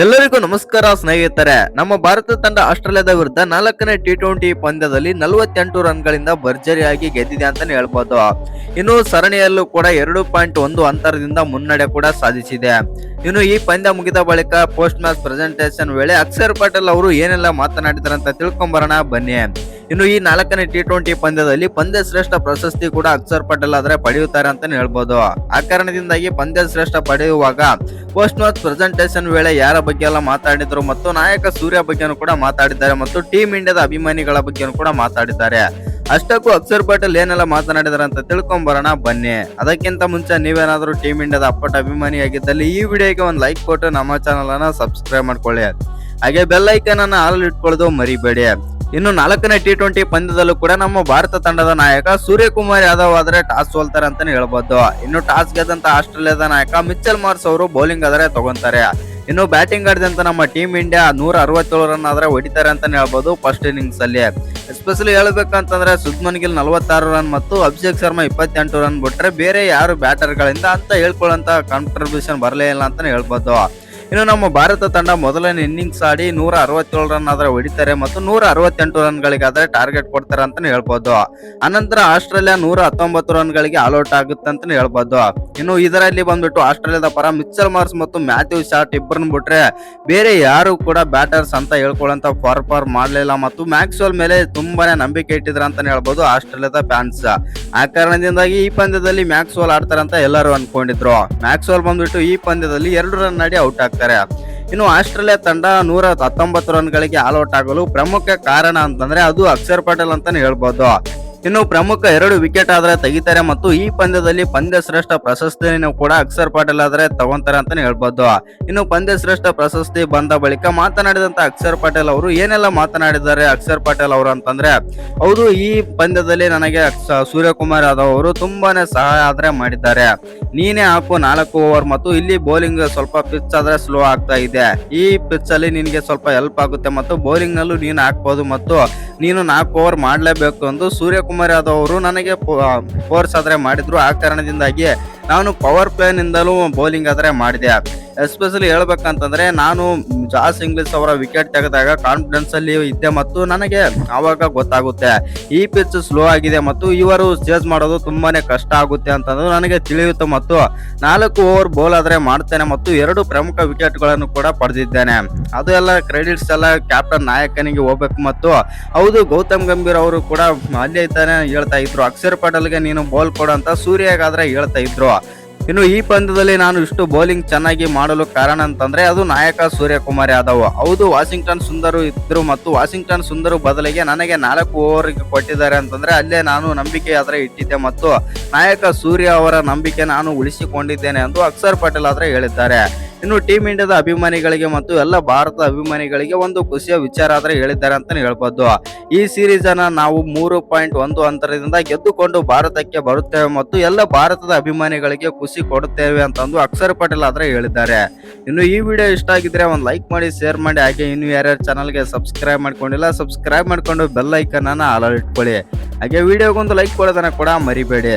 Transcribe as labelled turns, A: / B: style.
A: ಎಲ್ಲರಿಗೂ ನಮಸ್ಕಾರ ಸ್ನೇಹಿತರೆ. ನಮ್ಮ ಭಾರತ ತಂಡ ಆಸ್ಟ್ರೇಲಿಯಾದ ವಿರುದ್ಧ ನಾಲ್ಕನೇ ಟಿ ಟ್ವೆಂಟಿ ಪಂದ್ಯದಲ್ಲಿ ನಲವತ್ತೆಂಟು ರನ್ಗಳಿಂದ ಭರ್ಜರಿಯಾಗಿ ಗೆದ್ದಿದೆ ಅಂತಾನೆ ಹೇಳ್ಬೋದು. ಇನ್ನು ಸರಣಿಯಲ್ಲೂ ಕೂಡ ಎರಡು ಪಾಯಿಂಟ್ ಒಂದು ಅಂತರದಿಂದ ಮುನ್ನಡೆ ಕೂಡ ಸಾಧಿಸಿದೆ. ಇನ್ನು ಈ ಪಂದ್ಯ ಮುಗಿದ ಬಳಿಕ ಪೋಸ್ಟ್ ಮ್ಯಾಚ್ ಪ್ರೆಸೆಂಟೇಷನ್ ವೇಳೆ ಅಕ್ಷರ್ ಪಟೇಲ್ ಅವರು ಏನೆಲ್ಲ ಮಾತನಾಡಿದಾರೆ ಅಂತ ತಿಳ್ಕೊಂಬರೋಣ ಬನ್ನಿ. ಇನ್ನು ಈ ನಾಲ್ಕನೇ ಟಿ ಟ್ವೆಂಟಿ ಪಂದ್ಯದಲ್ಲಿ ಪಂದ್ಯ ಶ್ರೇಷ್ಠ ಪ್ರಶಸ್ತಿ ಕೂಡ ಅಕ್ಷರ್ ಪಟೇಲ್ ಆದ್ರೆ ಪಡೆಯುತ್ತಾರೆ ಅಂತ ಹೇಳ್ಬೋದು. ಆ ಕಾರಣದಿಂದಾಗಿ ಪಂದ್ಯ ಶ್ರೇಷ್ಠ ಪಡೆಯುವಾಗ ಪೋಸ್ಟ್ ಮ್ಯಾಚ್ ಪ್ರೆಸೆಂಟೇಷನ್ ವೇಳೆ ಯಾರ ಬಗ್ಗೆ ಎಲ್ಲ ಮಾತಾಡಿದ್ರು ಮತ್ತು ನಾಯಕ ಸೂರ್ಯ ಬಗ್ಗೆನೂ ಕೂಡ ಮಾತಾಡಿದ್ದಾರೆ ಮತ್ತು ಟೀಮ್ ಇಂಡಿಯಾದ ಅಭಿಮಾನಿಗಳ ಬಗ್ಗೆನೂ ಕೂಡ ಮಾತಾಡಿದ್ದಾರೆ. ಅಷ್ಟಕ್ಕೂ ಅಕ್ಷರ್ ಪಟೇಲ್ ಏನೆಲ್ಲ ಮಾತನಾಡಿದಾರೆ ಅಂತ ತಿಳ್ಕೊಂಬರೋಣ, ಬನ್ನಿ. ಅದಕ್ಕಿಂತ ಮುಂಚೆ ನೀವೇನಾದರೂ ಟೀಮ್ ಇಂಡಿಯಾದ ಅಪ್ಪಟ ಅಭಿಮಾನಿಯಾಗಿದ್ದಲ್ಲಿ ಈ ವಿಡಿಯೋಗೆ ಒಂದು ಲೈಕ್ ಕೊಟ್ಟು ನಮ್ಮ ಚಾನಲ್ ಅನ್ನ ಸಬ್ಸ್ಕ್ರೈಬ್ ಮಾಡ್ಕೊಳ್ಳಿ. ಹಾಗೆ ಬೆಲ್ ಐಕನ್ ಅನ್ನ ಆಲ್ ಇಟ್ಕೊಳ್ಳೋದು ಮರಿಬೇಡಿ. ಇನ್ನು ನಾಲ್ಕನೇ ಟಿ ಟ್ವೆಂಟಿ ಪಂದ್ಯದಲ್ಲೂ ಕೂಡ ನಮ್ಮ ಭಾರತ ತಂಡದ ನಾಯಕ ಸೂರ್ಯಕುಮಾರ್ ಯಾದವ್ ಆದ್ರೆ ಟಾಸ್ ಸೋಲ್ತಾರೆ ಅಂತಾನೆ ಹೇಳ್ಬೋದು. ಇನ್ನು ಟಾಸ್ ಗೆದ್ದಂತ ಆಸ್ಟ್ರೇಲಿಯಾದ ನಾಯಕ ಮಿಚ್ಚಲ್ ಮಾರ್ಸ್ ಅವರು ಬೌಲಿಂಗ್ ಆದ್ರೆ ತಗೊಂತಾರೆ. ಇನ್ನು ಬ್ಯಾಟಿಂಗ್ ಆಡಿದಂತ ನಮ್ಮ ಟೀಮ್ ಇಂಡಿಯಾ ನೂರ ಅರವತ್ತೇಳು ರನ್ ಆದ್ರೆ ಹೊಡಿತಾರೆ ಅಂತಾನೆ ಹೇಳ್ಬೋದು ಫಸ್ಟ್ ಇನ್ನಿಂಗ್ಸ್ ಅಲ್ಲಿ. ಎಸ್ಪೆಷಲಿ ಹೇಳ್ಬೇಕಂತಂದ್ರೆ ಸುದ್ಮನ್ ಗಿಲ್ ನಲವತ್ತಾರು ರನ್ ಮತ್ತು ಅಭಿಷೇಕ್ ಶರ್ಮಾ ಇಪ್ಪತ್ತೆಂಟು ರನ್ ಬಿಟ್ರೆ ಬೇರೆ ಯಾರು ಬ್ಯಾಟರ್ ಗಳಿಂದ ಅಂತ ಹೇಳ್ಕೊಳ್ಳೋಂತ ಕಾಂಟ್ರಿಬ್ಯೂಷನ್ ಬರಲೇ ಇಲ್ಲ ಅಂತಾನೆ ಹೇಳ್ಬೋದು. ಇನ್ನು ನಮ್ಮ ಭಾರತ ತಂಡ ಮೊದಲನೇ ಇನ್ನಿಂಗ್ಸ್ ಆಡಿ ನೂರ ಅರವತ್ತೇಳು ರನ್ ಆದ್ರೆ ಹೊಡಿತಾರೆ ಮತ್ತು ನೂರ ಅರವತ್ತೆಂಟು ರನ್ಗಳಿಗಾದ್ರೆ ಟಾರ್ಗೆಟ್ ಕೊಡ್ತಾರೆ ಅಂತಾನೆ ಹೇಳ್ಬೋದು. ಅನಂತರ ಆಸ್ಟ್ರೇಲಿಯಾ ನೂರ ಹತ್ತೊಂಬತ್ತು ರನ್ಗಳಿಗೆ ಆಲ್ಔಟ್ ಆಗುತ್ತೆ ಅಂತಾನೆ ಹೇಳ್ಬೋದು. ಇನ್ನು ಇದರಲ್ಲಿ ಬಂದ್ಬಿಟ್ಟು ಆಸ್ಟ್ರೇಲಿಯಾದ ಪರ ಮಿಚ್ಚಲ್ ಮಾರ್ಸ್ ಮತ್ತು ಮ್ಯಾಥ್ಯೂ ಶಾಟ್ ಇಬ್ಬರನ್ನ ಬಿಟ್ರೆ ಬೇರೆ ಯಾರು ಕೂಡ ಬ್ಯಾಟರ್ಸ್ ಅಂತ ಹೇಳ್ಕೊಳ್ಳೋಂತ ಫಾರ್ ಫಾರ್ ಮಾಡಲಿಲ್ಲ ಮತ್ತು ಮ್ಯಾಕ್ಸ್ವೆಲ್ ಮೇಲೆ ತುಂಬಾನೇ ನಂಬಿಕೆ ಇಟ್ಟಿದ್ರ ಅಂತಾನೆ ಹೇಳ್ಬೋದು ಆಸ್ಟ್ರೇಲಿಯಾದ ಫ್ಯಾನ್ಸ್ ಆ ಕಾರಣದಿಂದಾಗಿ ಈ ಪಂದ್ಯದಲ್ಲಿ ಮ್ಯಾಕ್ಸ್ವೆಲ್ ಆಡ್ತಾರಂತ ಎಲ್ಲರೂ ಅನ್ಕೊಂಡಿದ್ರು. ಮ್ಯಾಕ್ಸ್ವೆಲ್ ಬಂದ್ಬಿಟ್ಟು ಈ ಪಂದ್ಯದಲ್ಲಿ ಎರಡು ರನ್ ಆಡಿ ಔಟ್ ಆಗ್ತಾರೆ. ಇನ್ನು ಆಸ್ಟ್ರೇಲಿಯಾ ತಂಡ ನೂರ ಹತ್ತೊಂಬತ್ತು ರನ್ಗಳಿಗೆ ಆಲ್ಔಟ್ ಆಗಲು ಪ್ರಮುಖ ಕಾರಣ ಅಂತಂದ್ರೆ ಅದು ಅಕ್ಷರ್ ಪಟೇಲ್ ಅಂತಾನೆ ಹೇಳ್ಬೋದು. ಇನ್ನು ಪ್ರಮುಖ ಎರಡು ವಿಕೆಟ್ ಆದ್ರೆ ತೆಗಿತಾರೆ ಮತ್ತು ಈ ಪಂದ್ಯದಲ್ಲಿ ಪಂದ್ಯ ಶ್ರೇಷ್ಠ ಪ್ರಶಸ್ತಿಯನ್ನು ಕೂಡ ಅಕ್ಷರ್ ಪಟೇಲ್ ಆದ್ರೆ ತಗೊಂತಾರೆ ಅಂತಾನೆ ಹೇಳ್ಬೋದು. ಇನ್ನು ಪಂದ್ಯ ಶ್ರೇಷ್ಠ ಪ್ರಶಸ್ತಿ ಬಂದ ಬಳಿಕ ಮಾತನಾಡಿದಂತ ಅಕ್ಷರ್ ಪಟೇಲ್ ಅವರು ಏನೆಲ್ಲ ಮಾತನಾಡಿದ್ದಾರೆ ಅಕ್ಷರ್ ಪಟೇಲ್ ಅವರು ಅಂತಂದ್ರೆ, ಹೌದು, ಈ ಪಂದ್ಯದಲ್ಲಿ ನನಗೆ ಸೂರ್ಯಕುಮಾರ್ ಯಾದವ್ ಅವರು ತುಂಬಾನೇ ಸಹಾಯ ಆದ್ರೆ ಮಾಡಿದ್ದಾರೆ. ನೀನೇ ಹಾಕು ನಾಲ್ಕು ಓವರ್ ಮತ್ತು ಇಲ್ಲಿ ಬೌಲಿಂಗ್ ಸ್ವಲ್ಪ ಪಿಚ್ ಆದ್ರೆ ಸ್ಲೋ ಆಗ್ತಾ ಇದೆ. ಈ ಪಿಚ್ ಅಲ್ಲಿ ನಿನಗೆ ಸ್ವಲ್ಪ ಹೆಲ್ಪ್ ಆಗುತ್ತೆ ಮತ್ತು ಬೌಲಿಂಗ್ ನಲ್ಲೂ ನೀನು ಹಾಕ್ಬೋದು ಮತ್ತು ನೀನು ನಾಲ್ಕು ಓವರ್ ಮಾಡಲೇಬೇಕು ಎಂದು ಸೂರ್ಯಕುಮಾರ್ ಯಾದವ್ ಅವರು ನನಗೆ ಫೋರ್ಸ್ ಆದರೆ ಮಾಡಿದ್ರು. ಆ ಕಾರಣದಿಂದಾಗಿ ನಾನು ಪವರ್ ಪ್ಲೇನಿಂದಲೂ ಬೌಲಿಂಗ್ ಆದರೆ ಮಾಡಿದೆ. ಎಸ್ಪೆಷಲಿ ಹೇಳ್ಬೇಕಂತಂದ್ರೆ ನಾನು ಜಾಸ್ ಇಂಗ್ಲಿಷ್ ಅವರ ವಿಕೆಟ್ ತೆಗೆದಾಗ ಕಾನ್ಫಿಡೆನ್ಸ್ ಅಲ್ಲಿ ಇದ್ದೆ ಮತ್ತು ನನಗೆ ಆವಾಗ ಗೊತ್ತಾಗುತ್ತೆ. ಈ ಪಿಚ್ ಸ್ಲೋ ಆಗಿದೆ ಮತ್ತು ಇವರು ಚೇಸ್ ಮಾಡೋದು ತುಂಬಾನೇ ಕಷ್ಟ ಆಗುತ್ತೆ ಅಂತಂದು ನನಗೆ ತಿಳಿಯುತ್ತೆ ಮತ್ತು ನಾಲ್ಕು ಓವರ್ ಬೌಲ್ ಆದ್ರೆ ಮಾಡ್ತೇನೆ ಮತ್ತು ಎರಡು ಪ್ರಮುಖ ವಿಕೆಟ್ಗಳನ್ನು ಕೂಡ ಪಡೆದಿದ್ದೇನೆ. ಅದು ಎಲ್ಲ ಕ್ರೆಡಿಟ್ಸ್ ಎಲ್ಲ ಕ್ಯಾಪ್ಟನ್ ನಾಯಕನಿಗೆ ಹೋಗ್ಬೇಕು ಮತ್ತು ಹೌದು ಗೌತಮ್ ಗಂಭೀರ್ ಅವರು ಕೂಡ ಅಲ್ಲೇ ಇದ್ದಾನೆ ಹೇಳ್ತಾ ಇದ್ರು. ಅಕ್ಷರ್ ಪಟೇಲ್ಗೆ ನೀನು ಬೌಲ್ ಕೊಡು ಅಂತ ಸೂರ್ಯಗಾದ್ರೆ ಹೇಳ್ತಾ ಇದ್ರು. ಇನ್ನು ಈ ಪಂದ್ಯದಲ್ಲಿ ನಾನು ಇಷ್ಟು ಬೌಲಿಂಗ್ ಚೆನ್ನಾಗಿ ಮಾಡಲು ಕಾರಣ ಅಂತಂದ್ರೆ ಅದು ನಾಯಕ ಸೂರ್ಯಕುಮಾರ್ ಯಾದವ್ ಹೌದು, ವಾಷಿಂಗ್ಟನ್ ಸುಂದರು ಇದ್ರು ಮತ್ತು ವಾಷಿಂಗ್ಟನ್ ಸುಂದರು ಬದಲಿಗೆ ನನಗೆ ನಾಲ್ಕು ಓವರ್ ಕೊಟ್ಟಿದ್ದಾರೆ ಅಂತಂದ್ರೆ ಅಲ್ಲೇ ನಾನು ನಂಬಿಕೆ ಆದ್ರೆ ಇಟ್ಟಿದ್ದೆ ಮತ್ತು ನಾಯಕ ಸೂರ್ಯ ಅವರ ನಂಬಿಕೆ ನಾನು ಉಳಿಸಿಕೊಂಡಿದ್ದೇನೆ ಎಂದು ಅಕ್ಷರ್ ಪಟೇಲ್ ಆದ್ರೆ ಹೇಳಿದ್ದಾರೆ. ಇನ್ನು ಟೀಮ್ ಇಂಡಿಯಾದ ಅಭಿಮಾನಿಗಳಿಗೆ ಮತ್ತು ಎಲ್ಲ ಭಾರತ ಅಭಿಮಾನಿಗಳಿಗೆ ಒಂದು ಖುಷಿಯ ವಿಚಾರ ಆದರೆ ಹೇಳಿದ್ದಾರೆ ಅಂತಾನೆ ಹೇಳ್ಬೋದು. ಈ ಸೀರೀಸ್ ನಾವು ಮೂರು ಪಾಯಿಂಟ್ ಒಂದು ಅಂತರದಿಂದ ಗೆದ್ದುಕೊಂಡು ಭಾರತಕ್ಕೆ ಬರುತ್ತೇವೆ ಮತ್ತು ಎಲ್ಲ ಭಾರತದ ಅಭಿಮಾನಿಗಳಿಗೆ ಖುಷಿ ಕೊಡುತ್ತೇವೆ ಅಂತಂದು ಅಕ್ಷರ್ ಪಟೇಲ್ ಆದ್ರೆ ಹೇಳಿದ್ದಾರೆ. ಇನ್ನು ಈ ವಿಡಿಯೋ ಇಷ್ಟ ಆಗಿದ್ರೆ ಒಂದು ಲೈಕ್ ಮಾಡಿ, ಶೇರ್ ಮಾಡಿ, ಹಾಗೆ ಇನ್ನು ಯಾರ್ಯಾರು ಚಾನಲ್ಗೆ ಸಬ್ಸ್ಕ್ರೈಬ್ ಮಾಡ್ಕೊಂಡಿಲ್ಲ ಸಬ್ಸ್ಕ್ರೈಬ್ ಮಾಡ್ಕೊಂಡು ಬೆಲ್ ಐಕನ್ ಅನ್ನ ಆಲ್ ಇಟ್ಕೊಳ್ಳಿ. ಹಾಗೆ ವಿಡಿಯೋಗೊಂದು ಲೈಕ್ ಕೊಡೋದನ್ನ ಕೂಡ ಮರಿಬೇಡಿ.